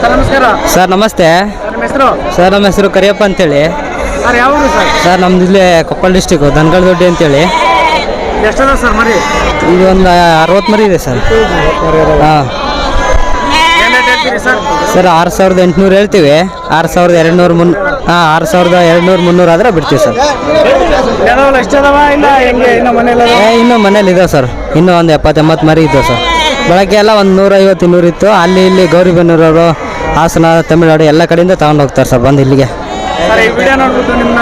Sir ನಮಸ್ಕಾರ. Sir ನಮಸ್ತೆ. Sir ನಿಮ್ಮ ಹೆಸರು? ಸರ್ ನಮ್ಮ ಹೆಸರು ಕರಿಯಪ್ಪ ಅಂತೇಳಿ. ಸರ್ ಯಾವ ಊರು ಸರ್? ಸರ್ ನಮ್ದು ಇಲ್ಲೇ ಕೊಪ್ಪಳ ಡಿಸ್ಟಿಕ್ ದನಗಳ ದೊಡ್ಡಿ ಅಂತೇಳಿ ಎಷ್ಟದ ಸರ್ ಮರಿ? ಈಗ ಒಂದು ಅರವತ್ತು ಮರಿ ಇದೆ ಸರ್. ಹಾಂ. ಏನು ರೇಟ್ ಹೇಳ್ತೀರಿ ಸರ್? ಸರ್ ಆರು ಸಾವಿರದ ಎಂಟುನೂರು ಹೇಳ್ತೀವಿ. ಆರು ಸಾವಿರದ ಎರಡು ನೂರು ಮುನ್ ಹಾಂ ಆರು ಸಾವಿರದ ಎರಡು ನೂರು ಮುನ್ನೂರು ಆದರೆ ಬಿಡ್ತೀವಿ ಸರ್. ಎಷ್ಟದವ ಎಷ್ಟು ಇಲ್ಲ ಹೆಂಗೆ? ಇನ್ನು ಮನೇಲಿ ಏ ಇನ್ನೂ ಮನೇಲಿ ಇದಾವೆ ಸರ್. ಇನ್ನೂ ಒಂದು ಎಪ್ಪತ್ತು ಎಂಬತ್ತು ಮರಿ ಇದ್ದಾವೆ ಸರ್. ಬೆಳಗ್ಗೆ ಎಲ್ಲ ಒಂದು ನೂರೈವತ್ತು ಇನ್ನೂರು ಇತ್ತು. ಅಲ್ಲಿ ಇಲ್ಲಿ ಗೌರಿಬೆನ್ನೂರವರು ಹಾಸನ ತಮಿಳ್ನಾಡು ಎಲ್ಲ ಕಡೆಯಿಂದ ತಗೊಂಡು ಹೋಗ್ತಾರೆ ಸರ್ ಬಂದು ಇಲ್ಲಿಗೆ. ಸರ್ ನಿಮ್ಮ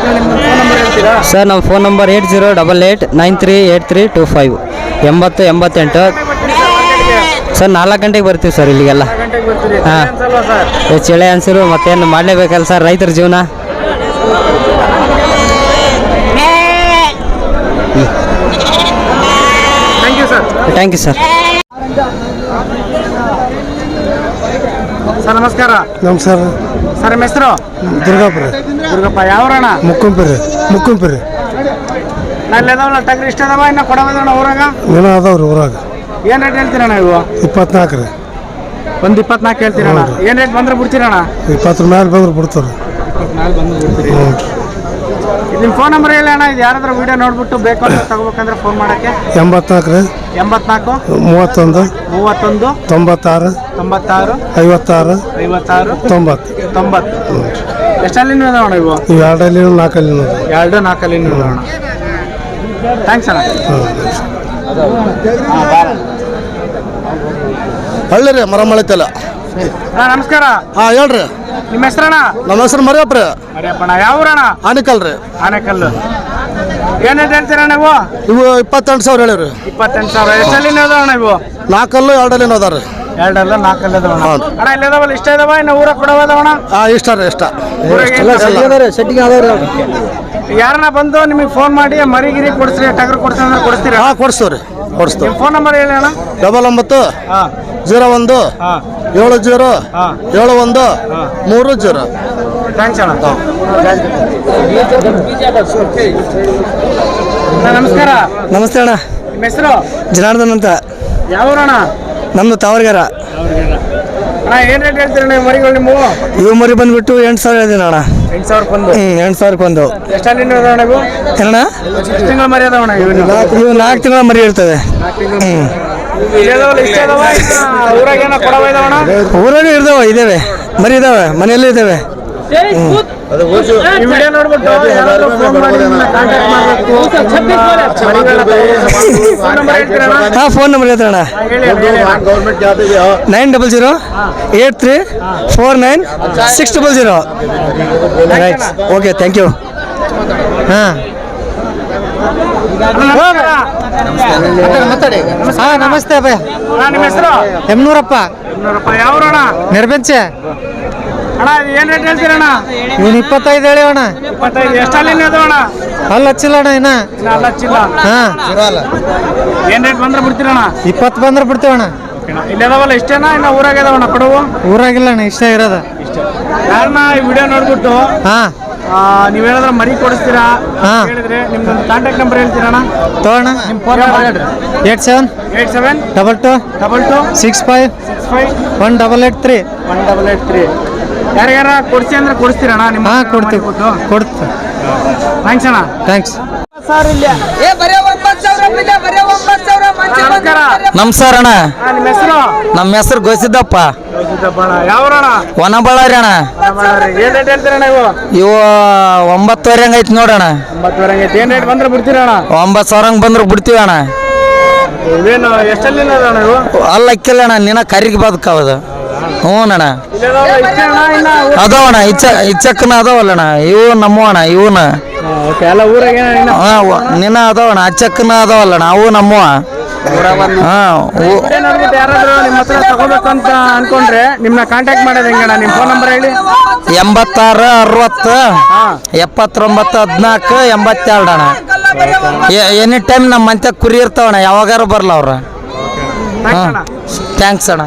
ಫೋನ್ ನಂಬರ್ ಹೇಳ್ತೀರಾ? ಸರ್ ನಮ್ಮ phone number eight zero double eight nine three eight three two five. ಎಂಬತ್ತು ಎಂಬತ್ತೆಂಟು. ಸರ್ ನಾಲ್ಕು ಗಂಟೆಗೆ ಬರ್ತೀವಿ ಸರ್ ಇಲ್ಲಿಗೆಲ್ಲ. ಹಾಂ. ಚಳಿ ಅನ್ಸಿರು ಮತ್ತೇನು ಮಾಡಲೇಬೇಕಲ್ಲ ಸರ್ ರೈತರ ಜೀವನ? Thank you sir thank you sir ನಮಸ್ಕಾರ. ನಮಸ್ಕಾರ. ಸರ್ ನಿಮ್ಮ ಹೆಸರು? ದುರ್ಗಾಪುರ. ದುರ್ಗಪ್ಪ ಯಾವ್ರಣ ಮುಕ್ಕಂಪುರಿ. ಮುಕ್ಕಂಪುರಿ. ನಲ್ಲಿ ಅದಾವಲ್ಲ ಟಗ್ರಿ ಇಷ್ಟ ಅದಾವ? ಇನ್ನ ಕೊಡಬೋದಣ್ಣ ಊರಾಗ? ಏನ ಅದಾವ್ರಿ ಊರಾಗ. ಏನು ರೇಟ್ ಹೇಳ್ತೀರಣ್ಣ ಇವು? ಇಪ್ಪತ್ನಾಲ್ಕು ರೀ. ಒಂದು ಇಪ್ಪತ್ನಾಲ್ಕು ಹೇಳ್ತೀರಣ್ಣ. ಏನು ರೇಟ್ ಬಂದ್ರೆ ಬಿಡ್ತೀರಣ್ಣ? ಇಪ್ಪತ್ತರ ಮೇಲೆ ಬಂದ್ರೆ ಬಿಡ್ತಾರೆ. ಹ್ಞೂ ನಿಮ್ಮ ಫೋನ್ ನಂಬರ್ ಹೇಳಿ ಅಣ್ಣ ಇದು ಯಾರಾದ್ರೂ ವಿಡಿಯೋ ನೋಡ್ಬಿಟ್ಟು ಬೇಕು ಅಂತ ತಗೋಬೇಕಂದ್ರೆ ಫೋನ್ ಮಾಡಕ್ಕೆ? ಎಂಬತ್ನಾಲ್ಕು ಎಂಬತ್ನಾಲ್ಕು? ಮೂವತ್ತೊಂದು. ಮೂವತ್ತೊಂದು? ತೊಂಬತ್ತಾರು. ತೊಂಬತ್ತಾರು? ಐವತ್ತಾರು. ಐವತ್ತಾರು? ತೊಂಬತ್ತು. ತೊಂಬತ್ತು. ಎಷ್ಟಲ್ಲಿ ನೋಡೋಣ ಇವು? ಇವು ಎರಡಲ್ಲಿ ನಾಲ್ಕಲ್ಲಿ ಎರಡು ನಾಲ್ಕಲ್ಲಿ ನೋಡೋಣ. ಥ್ಯಾಂಕ್ಸ್ ಅಣ್ಣ. ಹಳ್ಳಿ ರೀ ಮರ ಮಳಿತಲ್ಲ. ಹಾಂ ನಮಸ್ಕಾರ. ಹಾಂ ಹೇಳ್ರಿ. ನಿಮ್ಮ ಹೆಸರಣ್ಣ? ನಮ್ಮ ಹೆಸರು ಮರಿಯಪ್ಪ ಮರಿಯಪ್ಪಣ್ಣ ಯಾವ ಊರಣ್ಣ? ಆನಿಕಲ್ ರೀ. ಆನೆಕಲ್ಲು. ಏನು ಹೇಳ್ತೀರ ಅಣ್ಣ ನೀವು ಇವು ಇಪ್ಪತ್ತೆಂಟು ಸಾವಿರ ಹೇಳಿರಿ ಇಪ್ಪತ್ತೆಂಟು ಸಾವಿರ. ಎಷ್ಟಲ್ಲಿ ಅಣ್ಣ ಇವು? ನಾಲ್ಕಲ್ಲು ಎರಡಲ್ಲಿ ಅದಾವ ರೀ ಎರಡಲ್ಲ ನಾಲ್ಕಲ್ಲ ಅದಾವಣ ಹೌದು. ಅಣ್ಣ ಇಲ್ಲಿ ಅದಾವಲ್ಲ ಇಷ್ಟ ಇದಾವ? ಇನ್ನು ಊರ ಕೊಡೋದವಣ ಹಾಂ ಇಷ್ಟ ರೀ ಇಷ್ಟ. ಯಾರನ್ನ ಬಂದು ನಿಮಗೆ ಫೋನ್ ಮಾಡಿ ಮರಿಗಿರಿ ಕೊಡ್ಸ್ರಿ ಟಗರ್ ಕೊಡ್ತೀನಿ ಅಂದ್ರೆ ಕೊಡಿಸ್ತೀರಾ? ಹಾಂ ಕೊಡಿಸ್ತೀವಿ ರೀ. ಕೊಡಿಸ್ತೀವಿ ಫೋನ್ ನಂಬರ್ ಹೇಳಿ ಅಣ್ಣ. ಡಬಲ್ ಒಂಬತ್ತು ಜೀರೋ ಒಂದು ಏಳು ಜೀರೋ ಏಳು ಒಂದು ಮೂರು ಜೀರೋ. ಥ್ಯಾಂಕ್ಸ್ ಅಣ್ಣ. ಅಣ್ಣ, ನಮಸ್ಕಾರ. ನಮಸ್ತೆ ಅಣ್ಣ. ನಿಮ್ಮ ಹೆಸರು? ಜನಾರ್ದನ್ ಅಂತ. ಯಾವ ಊರಣ್ಣ ನಮ್ಮದು ತಾವರ್ಗಾರ. ಏನು ರೇಟ್ ಹೇಳ್ತೀರ ನೀವು ಮರಿಗಳು ಇವು ಮರಿ ಬಂದ್ಬಿಟ್ಟು ಎಂಟು ಸಾವಿರ ಇದೆ ಅಣ್ಣ. ಎಂಟು ಸಾವಿರಕ್ಕೊಂದು ಹ್ಞೂ ಎಂಟು ಸಾವಿರಕ್ಕೊಂದು ಎಷ್ಟಲ್ಲಿಂದ ಅದಾವಣ ಇವು? ಏನಣ್ಣ? ಎಷ್ಟು ತಿಂಗಳ ಮರಿ ಅದಾವಣ ಇವು ಇವು ನಾಲ್ಕು ತಿಂಗಳ ಮರಿ ಇರ್ತದೆ. ಹ್ಞೂ ಊರಾಗ ಏನೋ ಕೊಡವ ಇದಾವಣ ಊರಾಗೂ ಇದಾವೆ. ಮರಿ ಇದಾವೆ ಮನೆಯಲ್ಲೂ ಇದ್ದಾವೆ ಈ ವಿಡಿಯೋ ನೋಡ್ಬಿಟ್ಟು ಯಾರಾದ್ರೂ ಫೋನ್ ಮಾಡಿ ಕಾಂಟ್ಯಾಕ್ಟ್ ಮಾಡಬೇಕು. ಫೋನ್ ನಂಬರ್ ಹೇಳ್ತೀರಣ್ಣ ಹಾಂ ಫೋನ್ ನಂಬರ್ ಹೇಳ್ತಾರಣ ಹೇಳಿ ಹೇಳಿ. Nine double zero eight three four nine six double zero. Right okay thank you ಹಾಂ. ಹಾಂ. ನಮಸ್ತೆ ಅಬ್ಬ ಹೆಮ್ನೂರಪ್ಪ ನಿಮ್ಮ ಹೆಸರು? ಎಮ್ನೂರಪ್ಪ ಇನ್ನೂರಪ್ಪ ಯಾವ್ರಣ್ಣ? ನೆರಬೆಂಚೆ. ಅಣ್ಣ ಏನ್ ರೇಟ್ ಇವನು ಇಪ್ಪತ್ತೈದು ಹೇಳಿ ಅಣ್ಣ. ಇಪ್ಪತ್ತೈದು ಅಣ್ಣ? ಅಲ್ಲಿ ಹಚ್ಚಿಲ್ಲ ಅಣ್ಣ ಇನ್ನ. ಇನ್ನ ಅಲ್ಲ ಹಚ್ಚಿಲ್ಲ. ಹಾಂ. ಏನ್ ರೇಟ್ ಬಂದ್ರೆ ಬಿಡ್ತೀರಣ್ಣ ಇಪ್ಪತ್ತು ಬಂದ್ರೆ ಬಿಡ್ತೇವಣ್ಣ ಇಲ್ಲಿ ಅದಾವಲ್ಲ ಇಷ್ಟೇನಾ? ಇನ್ನ ಊರಾಗ ಅದಾವಣ ಕೊಡವು? ಊರಾಗಿಲ್ಲ ಅಣ್ಣ ಇಷ್ಟ ಇರೋದು. ಯಾರನ್ನ ಈ ವಿಡಿಯೋ ನೋಡ್ಬಿಟ್ಟು ಹಾಂ. ಆ, ನೀವ್ ಹೇಳಿದ್ರೆ ಮರಿ ಕೊಡಿಸ್ತೀರಾ? ಹಾ. ಹೇಳಿದ್ರೆ ನಿಮ್ದೊಂದು ಕಾಂಟ್ಯಾಕ್ಟ್ ನಂಬರ್ ಹೇಳ್ತೀರಣ್ಣ ತಗೋಣ ನಿಮ್ಮ ಫೋನ್ ನಂಬರ್ ಹೇಳ್ರಿ. Eight seven eight seven double two double two six five six five one double eight three. One double eight three. ಯಾರ್ಯಾರ ಕೊಡ್ಸಿ ಅಂದ್ರೆ ಕೊಡಿಸ್ತೀರಣ್ಣ ನಿಮ್ಮ ಹಾಂ ಕೊಡ್ತೀವಿ. ಕೊಡ್ತೀವಿ. ಥ್ಯಾಂಕ್ಸ್ ಅಣ್ಣ. ಥ್ಯಾಂಕ್ಸ್ ಸರ್ ಇಲ್ಲಿ. ನಮಸ್ಕಾರ. ಅಣ್ಣ. ನಿಮ್ಮ ಹೆಸರು? ನಮ್ಮ ಹೆಸರು ಗೋಸಿದ್ದಪ್ಪ. ಯಾವ್ರಣ ಇವ ಬಳ್ಳಾರಿ ಅಣ್ಣ. ಏನ್ ರೇಟ್ ಹೇಳ್ತೀರಣ್ಣ ಇವು? ಇವು ಒಂಬತ್ತುವರೆ ಹಂಗೈತಿ ನೋಡೋಣ ಒಂಬತ್ತುವರೆ ಐತೆ. ಏನ್ ರೇಟ್ ಬಂದ್ರೆ ಬಿಡ್ತೀರಣ್ಣ ಒಂಬತ್ತು ಸಾವಿರ ಹಂಗ ಬಂದ್ರೆ ಬಿಡ್ತೀವಿ ಅಣ್ಣ. ಇವೇನು ಅಲ್ಲ ಅಕ್ಕಿಲ್ಲ ಅಣ್ಣ ನಿನ್ನ ಕರಿಗೆ ಬದುಕವದು ಹ್ಞೂ ಅಣ್ಣ. ಅದಾವಣ ಇಚ್ಚ, ಇಚ್ಚಕ್ಕನ ಅದಾವಲ್ಲಣ್ಣ ಇವು ನಮ್ಮವಣ ಇವನ ನಿನ್ನ ಅದಾವಣ ಅಚ್ಚಕ್ಕನ ಅದಾವಲ್ಲಣ್ಣ ಅವು ನಮ್ಮವ ಹಾಂ ವಿಡಿಯೋ ನೋಡ್ಬಿಟ್ಟು ಯಾರಾದ್ರೂ ನಿಮ್ಮ ತಗೋಬೇಕು ಅಂತ ಅನ್ಕೊಂಡ್ರೆ ನಿಮ್ನ ಕಾಂಟ್ಯಾಕ್ಟ್ ಮಾಡೋದು ಎಂಬತ್ತಾರು, ಅರವತ್ತು, ಎಪ್ಪತ್ತೊಂಬತ್ತು, ಹದಿನಾಲ್ಕು, ಎಂಬತ್ತೆರಡು ಅಣ್ಣ. ಎನಿ ಟೈಮ್ ನಮ್ಮ ಮಂತ್ಯಾಗ ಕುರಿ ಇರ್ತಾವಣ್ಣ. ಯಾವಾಗಾರು ಬರಲ್ಲ ಹಾಂ. ಥ್ಯಾಂಕ್ಸ್ ಅಣ್ಣ.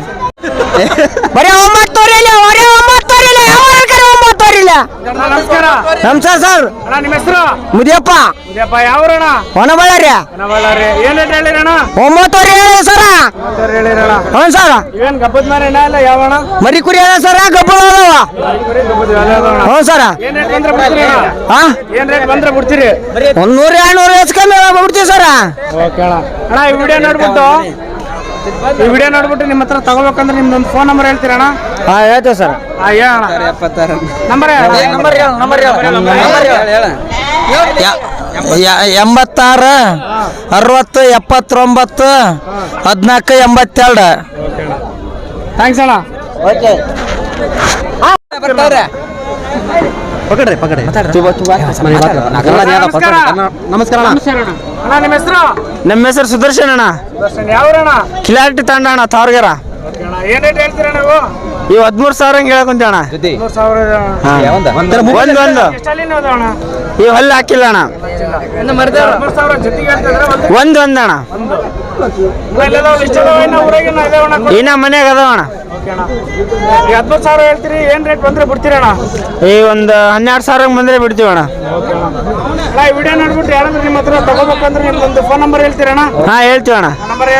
ಥ್ಯಾಂಕ್ಸ್ ತೋರಿಲ್ಲ ಬರೀ ಒಂಬತ್ತು ತೋರಿಲ್ಲ ಯಾವ ಒಂಬತ್ತುವರೆಲಿ ಒಂಬತ್ತು ತೋರಿಲ್ಲ? ನಮಸ್ಕಾರ. ನಮಸ್ಕಾರ ಸರ್ ಅಣ್ಣ ನಿಮ್ಮ ಹೆಸರು? ಮುದಿಯಪ್ಪ. ಇದಪ್ಪ ಯಾವ್ರಣ ಹೊನಬಳ್ಳಾರಿ. ಬಳ್ಳಾರಿ ಏನ್ ರೇಟ್ ಹೇಳಿರಣ ಒಂಬತ್ತುವರೆ ಹೇಳಿ ಸರ. ಹೇಳಿರಣ ಹ್ಞೂ ಸರ್. ಏನ್ ಗಬ್ಬದ ಮರ ಇಲ್ಲ ಯಾವಣ ಮರಿ ಕುರಿ ಅದ ಸರ ಗಬ್ಬಳ ಅದಾವ. ಹ್ಞೂ ಸರ. ಏನ್ ರೇಟ್ ಬಂದ್ರೆ ಬಿಡ್ತೀರಿ ಅಣ್ಣ? ಹಾ ಏನ್ ರೇಟ್ ಬಂದ್ರೆ ಬಿಡ್ತೀರಿ? ಒಂದ್ ನೂರ ಎರಡ್ನೂರು ಹೆಚ್ಚು ಕಮ್ಮಿ ಬಿಡ್ತೀವಿ ಸರ. ಓಕೆ ಅಣ್ಣ. ಅಣ್ಣ ಈ ವಿಡಿಯೋ ನೋಡ್ಬಿಟ್ಟು ಈ ವಿಡಿಯೋ ನೋಡ್ಬಿಟ್ಟು ನಿಮ್ಮ ಹತ್ರ ತಗೋಬೇಕಂದ್ರೆ ನಿಮ್ದೊಂದು ಫೋನ್ ನಂಬರ್ ಹೇಳ್ತೀರಣ್ಣ ಹಾ ಹೇಳ್ತೇವೆ ಸರ್. ಹೇಳಣ್ಣ. ನಂಬರ್ ನಂಬರ್ ಎಂಬತ್ತಾರು ಅರವತ್ತು ಎಪ್ಪತ್ತೊಂಬತ್ತು ಹದಿನಾಲ್ಕು ಎಂಬತ್ತೆರಡು. ಥ್ಯಾಂಕ್ಸ್ ಅಣ್ಣ. ನಮಸ್ಕಾರ. ನಮಸ್ಕಾರ ಅಣ್ಣ. ನಿಮ್ಮ ಹೆಸರು? ನಮ್ಮ ಹೆಸರು ಸುದರ್ಶನ್ ಅಣ್ಣ. ಕಿಲಾಟಿ ತಂಡ ಅಣ್ಣ ತಾವರ್ಗೆರ. ಇವ್ ಹದಿಮೂರು ಸಾವಿರ ಹಂಗೆ ಹೇಳಕೊಂತೀವಿ ಅಣ್ಣ. ಒಂದು ಒಂದು. ಎಷ್ಟಲ್ಲಿನ ಹೊಲ್ಲ ಹಾಕಿಲ್ಲ ಅಣ್ಣ. ಒಂದು. ಒಂದು ಅಣ್ಣ. ಇನ್ನ. ಮನ್ಯಾಗ ಅದಾವ ಅಣ್ಣ. ಓಕೆ ಅಣ್ಣ ಈಗ ಹದಿಮೂರು ಸಾವಿರ ಹೇಳ್ತೀರಿ ಏನ್ ರೇಟ್ ಬಂದ್ರೆ ಬಿಡ್ತೀರಿ ಅಣ್ಣ? ಈ ಒಂದು ಹನ್ನೆರಡು ಸಾವಿರ ಬಂದ್ರೆ ಬಿಡ್ತೀವಿ ಅಣ್ಣ. ಅಣ್ಣ ಈ ವಿಡಿಯೋ ನೋಡ್ಬಿಟ್ಟು ಯಾರಾದ್ರೂ ನಿಮ್ಮ ಹತ್ರ ತಗೋಬೇಕಂದ್ರೆ ನಿಮ್ದೊಂದು ಫೋನ್ ನಂಬರ್ ಹೇಳ್ತೀರಣ್ಣ ಹಾ ಹೇಳ್ತೀವಿ ಅಣ್ಣ. Number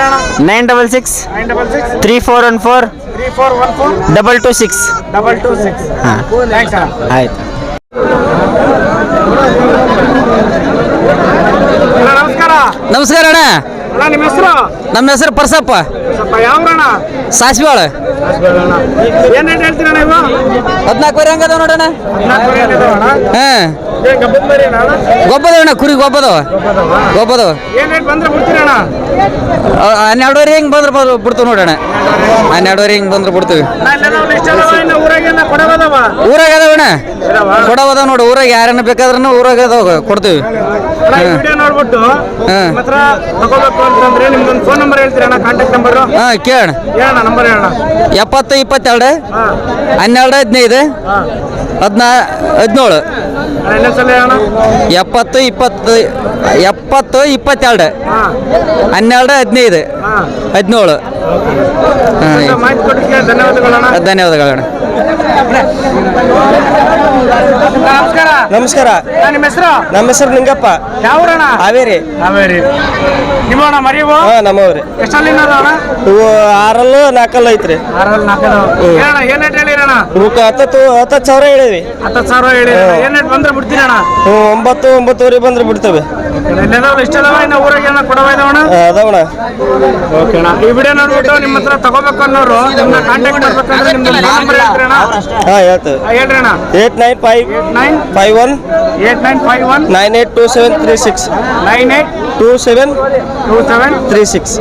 nine double six nine double six three four one four three four one four double two six. Double two six. ಹಾ. ಥ್ಯಾಂಕ್ಸ್ ಅಣ್ಣ. ಆಯ್ತು. ನಮಸ್ಕಾರ. ನಮಸ್ಕಾರ ಅಣ್ಣ. ನಿಮ್ಮ ಹೆಸರು? ನಮ್ಮ ಹೆಸರು ಪರ್ಸಪ್ಪ. ಸ್ವಲ್ಪ ಯಾವ್ರಣ್ಣ ಸಾಸಿವಾಳ. ಏನ್ ರೇಟ್ ಹೇಳ್ತೀರಣ್ಣ ಇವು ಹದಿನಾಲ್ಕುವರೆ ಹಂಗದ ನೋಡೋಣ ಹಾಂ. ಗಬ್ಬದ ಮರಿ ಅಣ್ಣ. ಗೊಬ್ಬದವ ಅಣ್ಣ ಕುರಿ ಗೊಬ್ಬದವ. ಗೊಬ್ಬದವ? ಹನ್ನೆರಡುವರೆ ಹಿಂಗೆ ಬಂದ್ರೆ ಬಿಡ್ತು ಬಿಡ್ತೀವಿ ನೋಡೋಣ ಹನ್ನೆರಡುವರೆ ಹಿಂಗೆ ಬಂದ್ರೆ ಬಿಡ್ತೀವಿ ಊರಾಗ ಅದಾವಣ್ಣ ಕೊಡವದ ನೋಡು ಊರಾಗ ಯಾರನ್ನ ಬೇಕಾದ್ರೂ ಊರಾಗ ಅದಾವ ಕೊಡ್ತೀವಿ. ನೋಡ್ಬಿಟ್ಟು ಹಾಂ ಕೇಳೋಣ ಎಪ್ಪತ್ತು ಇಪ್ಪತ್ತೆರಡು ಹನ್ನೆರಡು ಹದಿನೈದು ಹದಿನಾ ಹದಿನೇಳು. ಅಣ್ಣ? ಎಪ್ಪತ್ತು ಇಪ್ಪತ್ತು ಎಪ್ಪತ್ತು ಇಪ್ಪತ್ತೆರಡು. ಹನ್ನೆರಡು ಹದಿನೈದು. ಹದಿನೇಳು. ಧನ್ಯವಾದಗಳು ಮಾಹಿತಿ ಅಣ್ಣ, ನಮಸ್ಕಾರ. ನಮಸ್ಕಾರ. ಅಣ್ಣ, ನಿಮ್ಮ ಹೆಸರು? ನಮ್ಮ ಹೆಸರು ನಿಂಗಪ್ಪ ಯಾವೂರಣ್ಣ? ಹಾವೇರಿ. ಹಾವೇರಿ. ನಿಮ್ಮಣ್ಣ ಮರಿವು ಹಾ ನಮ್ಮವ್ರಿ. ಎಷ್ಟಲ್ಲಿ ಅಣ್ಣ? ಇವು ಆರಲ್ಲು ನಾಲ್ಕಲ್ಲು ಐತ್ರಿ. ಆರಲ್ಲಿ ನಾಲ್ಕದು ಏನಣ್ಣ ಏನ್ ರೇಟ್ ಹೇಳಿರಣ್ಣ ಇವಕ್ಕೆ ಹತ್ತತ್ತು ಹತ್ತತ್ತು ಸಾವಿರ ಹೇಳಿವಿ. ಹತ್ತತ್ತು ಸಾವಿರ ಹೇಳಿ ಏನ್ ರೇಟ್ ಬಂದ್ರೆ ಬಿಡ್ತೀರಣ್ಣ? ಇವು ಒಂಬತ್ತು ಒಂಬತ್ತುವರೆ ಬಂದ್ರೆ ಬಿಡ್ತೇವೆ. ಇನ್ನು ಊರಾಗ ಏನ ಕೊಡವ ಇದಾವಣ ಆ, ಅದಾವಣ ಓಕೆ ಅಣ್ಣ. ಈ ವಿಡಿಯೋ ನೋಡ್ಬಿಟ್ಟು ನಿಮ್ಮ ಹತ್ರ ತಗೋಬೇಕು ಅನ್ನೋರು ನಿಮ್ಮನ್ನ ಕಾಂಟ್ಯಾಕ್ಟ್ ಮಾಡ್ಬೇಕಂದ್ರೆ ನಿಮ್ದು ನಂಬರ್ ಹೇಳ್ತೀರಣ್ಣ? ಹಾ ಹೇಳ್ತೇವೆ. Five nine five one eight nine five one nine eight two seven three six nine eight two seven two seven three six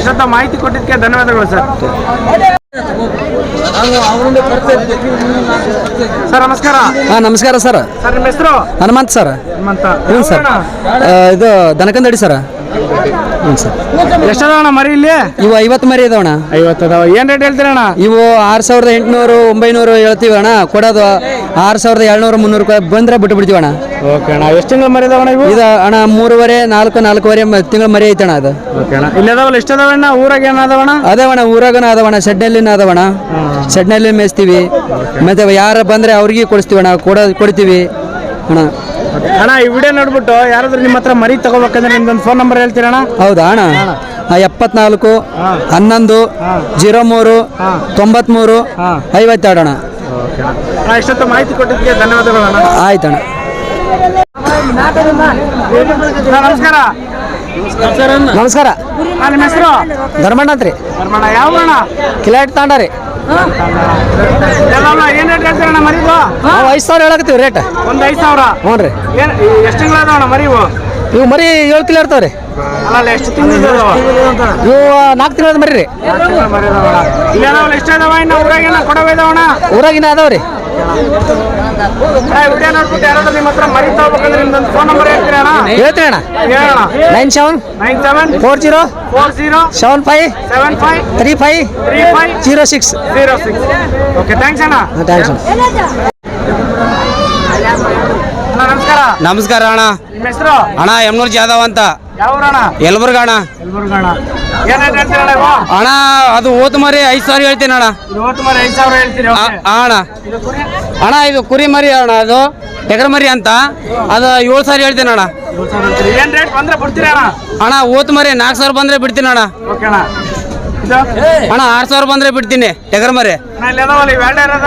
ಇಷ್ಟೊತ್ತ ಮಾಹಿತಿ ಕೊಟ್ಟಿದ್ದಕ್ಕೆ ಧನ್ಯವಾದಗಳು ಸರ್. ಸರ್ ನಮಸ್ಕಾರ. ಹಾಂ ನಮಸ್ಕಾರ ಸರ್. ಸರ್ ನಿಮ್ಮ ಹೆಸರು? ಹನುಮಂತ್ ಸರ್. ಹನುಮಂತ. ಹ್ಞೂ ಸರ್. ಇದು ದನಕಂದಡಿ ಸರ್. ಹ್ಞೂ ಸರ್. ಎಷ್ಟದವಣ್ಣ ಮರಿ ಇಲ್ಲಿ? ಇವು ಐವತ್ತು ಮರಿ ಇದಾವಣ್ಣ ಐವತ್ತು ಅದಾವ ಏನು ರೇಟ್ ಹೇಳ್ತೀರಣ್ಣ? ಇವು ಆರು ಸಾವಿರದ ಎಂಟುನೂರು ಒಂಬೈನೂರು ಹೇಳ್ತೀವಿ ಅಣ್ಣ ಕೊಡೋದು ಆರು ಸಾವಿರದ ಏಳ್ನೂರು ಮುನ್ನೂರು ರೂಪಾಯಿ ಬಂದರೆ ಬಿಟ್ಟು ಬಿಡ್ತೀವಿ ಅಣ್ಣ ಓಕೆ ಅಣ್ಣ. ಎಷ್ಟು ತಿಂಗಳು ಮರಿ ಇದಾವಣ ಇವು? ಇದು ಅಣ್ಣ ಮೂರುವರೆ ನಾಲ್ಕು ನಾಲ್ಕೂವರೆ ತಿಂಗಳು ಮರಿ ಐತಣ್ಣ ಅದು. ಓಕೆ ಅಣ್ಣ. ಇಲ್ಲಿ ಅದಾವಲ್ಲ ಎಷ್ಟು ಅದಾವಣ್ಣ ಊರಾಗ ಏನು ಅದಾವಣ ಅದಾವಣ್ಣ ಊರಾಗನ ಅದಾವಣ ಶೆಡ್ನಲ್ಲಿನ ಅದಾವಣ ಶೆಡ್ನಲ್ಲಿ ಮೇಯಿಸ್ತೀವಿ. ಮತ್ತೆ ಯಾರು ಬಂದರೆ ಅವ್ರಿಗೆ ಕೊಡಿಸ್ತೀವಿ ಅಣ್ಣ ಕೊಡ ಕೊಡ್ತೀವಿ. ಅಣ್ಣ. ಅಣ್ಣ ಈ ವಿಡಿಯೋ ನೋಡ್ಬಿಟ್ಟು ಯಾರಾದ್ರೂ ನಿಮ್ಮ ಹತ್ರ ಮರಿ ತಗೋಬೇಕಂದ್ರೆ ನಿಮ್ದೊಂದು ಫೋನ್ ನಂಬರ್ ಹೇಳ್ತೀರಣ್ಣ? ಹೌದಾ ಅಣ್ಣ? ಆ, ಎಪ್ಪತ್ನಾಲ್ಕು ಹನ್ನೊಂದು ಜೀರೋ ಮೂರು ತೊಂಬತ್ಮೂರು ಐವತ್ತೆರಡು ಅಣ್ಣ. ಅಣ್ಣ. ಇಷ್ಟೊತ್ತು ಮಾಹಿತಿ ಕೊಟ್ಟಿದ್ದಕ್ಕೆ ಧನ್ಯವಾದಗಳು ಅಣ್ಣ. ಆಯ್ತಣ್ಣ ಅಣ್ಣ, ನಮಸ್ಕಾರ. ನಮಸ್ಕಾರ ನಿಮ್ಮ ಹೆಸರು? ಧರ್ಮಣ್ಣ ಅಂತ ರೀ. ಧರ್ಮಣ್ಣ ಯಾವ ಅಣ್ಣ ಕಿಲಾಟ್ ತಾಂಡ ರೀ. ನಾವು ಐದು ಸಾವಿರ ಹೇಳಕತ್ತೀವಿ ರೇಟ್ ಒಂದು ಐದು ಸಾವಿರ? ಹ್ಞೂ ರೀ. ಏನ್ ಎಷ್ಟು ಮರಿವು? ಇವು ಮರಿ ಏಳು ಕಿಲೋ ಇರ್ತಾವೆ ರೀ ಅಲ್ಲ ಎಷ್ಟು ತಿಂಗಳು ಇವು ನಾಲ್ಕು ತಿಂಗಳದ ಮರಿ ರೀ ಇಲ್ಲಿ ಎಷ್ಟು ಇನ್ನು ಊರಾಗೇನ ಕೊಡವ ಇದಾವಣ್ಣ ಊರಾಗಿನ ಅದಾವ ರೀ ವಿಡಿಯೋ ನೋಡ್ಬಿಟ್ಟು ಯಾರಾದ್ರೂ ನಿಮ್ಮ ಹತ್ರ ಮರಿ ತಗೋಬೇಕಂದ್ರೆ ನಿಮ್ದೊಂದು ಫೋನ್ ನಂಬರ್ ಹೇಳ್ತೀರಾ ಹೇಳೋಣ nine seven nine seven four zero four zero seven five seven five three five three five zero six zero six okay thanks ಅಣ್ಣ ಥ್ಯಾಂಕ್ಸ್ ಅಣ್ಣ. ನಮಸ್ಕಾರ ಅಣ್ಣ. ನಿಮ್ಮ ಹೆಸರು? ಅಣ್ಣ ಎಮ್ನೂರ್ ಜಾಧವ್ ಅಂತ. ಯಾವ ಊರಣ್ಣ ಯಲಬುರ್ಗ ಅಣ್ಣ ಅಣ್ಣ ಅದು ಓತು ಮರಿ ಐದು ಸಾವಿರ ಹೇಳ್ತೀನಿ ಅಣ್ಣ. ಇವತ್ತು ಮರಿ ಐದು ಸಾವಿರ ಹೇಳ್ತೀರಿ ಆ, ಆ ಅಣ್ಣ. ಇದು ಕುರಿ? ಅಣ್ಣ ಇದು ಕುರಿ ಮರಿ ಅಣ್ಣ ಅದು ಟೆಗರ್ ಮರಿ ಅಂತ. ಅದು ಏಳು ಸಾವಿರ ಹೇಳ್ತೀನಿ ಅಣ್ಣ. ಏಳು ಸಾವಿರ ಹೇಳ್ತೀರಿ. ಏನ್ ರೇಟ್ ಬಂದ್ರೆ ಬಿಡ್ತೀರಿ ಅಣ್ಣ? ಅಣ್ಣ ಓತು ಮರಿ ನಾಲ್ಕು ಸಾವಿರ ಬಂದ್ರೆ ಬಿಡ್ತೀನಿ ಅಣ್ಣ. ಓಕೆ ಅಣ್ಣ. ಇದು ಅಣ್ಣ ಆರು ಸಾವಿರ ಬಂದ್ರೆ ಬಿಡ್ತೀನಿ. ಟೆಗರ್ ಮರಿ. ಅಣ್ಣ ಇಲ್ಲಿ? ಅದಾವಲ್ಲ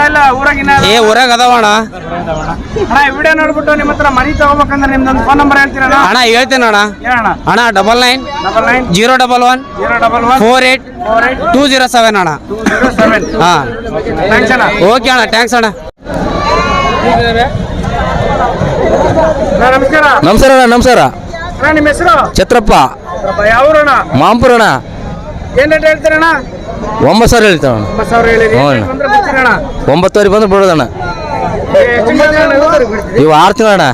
ಇಲ್ಲ ಊರಾಗಿನ ಏ ಊರಾಗ ಅದಾವ ಅಣ್ಣ. ಅಣ್ಣ ಈ ವಿಡಿಯೋ ನೋಡ್ಬಿಟ್ಟು ನಿಮ್ಮ ಹತ್ರ ಮನಿ ತಗೋಬೇಕಂದ್ರೆ ನಿಮ್ದೊಂದು ಫೋನ್ ನಂಬರ್ ಹೇಳ್ತೀರಾ ಅಣ್ಣ ಹೇಳ್ತೀನಿ ಅಣ್ಣ. ಅಣ್ಣ double nine double nine zero double one zero double one four eight four eight two zero seven ಅಣ್ಣ. ಹಾಂ. ಓಕೆ ಅಣ್ಣ. ಥ್ಯಾಂಕ್ಸ್ ಅಣ್ಣ ನಮಸ್ಕಾರ. ನಮಸ್ಕಾರ ಅಣ್ಣ ನಮಸ್ಕಾರ. ಅಣ್ಣ ನಿಮ್ಮ ಹೆಸರು? ಛತ್ರಪ್ಪ. ಯಾವ ಮಾಂಪುರ ಅಣ್ಣ ಏನ್ ರೇಟ್ ಹೇಳ್ತೀರಣ್ಣ? ಒಂಬತ್ತು ಸಾವಿರ ಹೇಳ್ತಾವ ಅಣ್ಣ. ಒಂಬತ್ತು ಸಾವಿರ ಹೇಳಿರಿ. ಹ್ಞೂ ಏನ್ ಅಣ್ಣ. ಬಂದ್ರೆ ಬಿಡ್ತೀರಣ್ಣ? ಒಂಬತ್ತುವರೆ ಬಂದ್ರೆ ಬಿಡೋದಣ್ಣ. ಎಷ್ಟು? ಇವು ಆರು ತಿಂಗಳ ಅಣ್ಣ.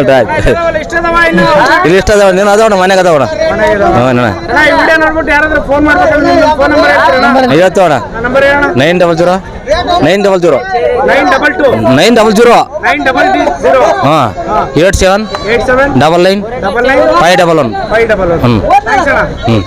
ಇದಾವಲ್ಲ, ಇಷ್ಟ ಅದಾವ ಇನ್ನು? ಇಲ್ಲಿ ಇಷ್ಟ ಅದಾವ ನೀನು ಅದಾವಣ್ಣ ಮನೆಗೆ ಅದಾವಣ ಮನೆಗೆ ಇದಾವ. ಹ್ಞೂ ಅಣ್ಣ. ಅಣ್ಣ ಈ ವಿಡಿಯೋ ನೋಡ್ಬಿಟ್ಟು ಯಾರಾದ್ರೂ ಫೋನ್ ಮಾಡ್ಬೇಕಂದ್ರೆ ನಿಮ್ಮ ಫೋನ್ ನಂಬರ್ ಹೇಳ್ತೀರಣ್ಣ? ಐವತ್ತು ಅಣ್ಣ. Number ಹೇಳಣ್ಣ. Nine double zero. Nine double zero. Nine double two. Nine double zero. Nine double zero. ಹಾಂ. Eight seven. Eight seven. Double nine. Double nine. Five double one. Five double ಹ್ಞೂ ಹ್ಞೂ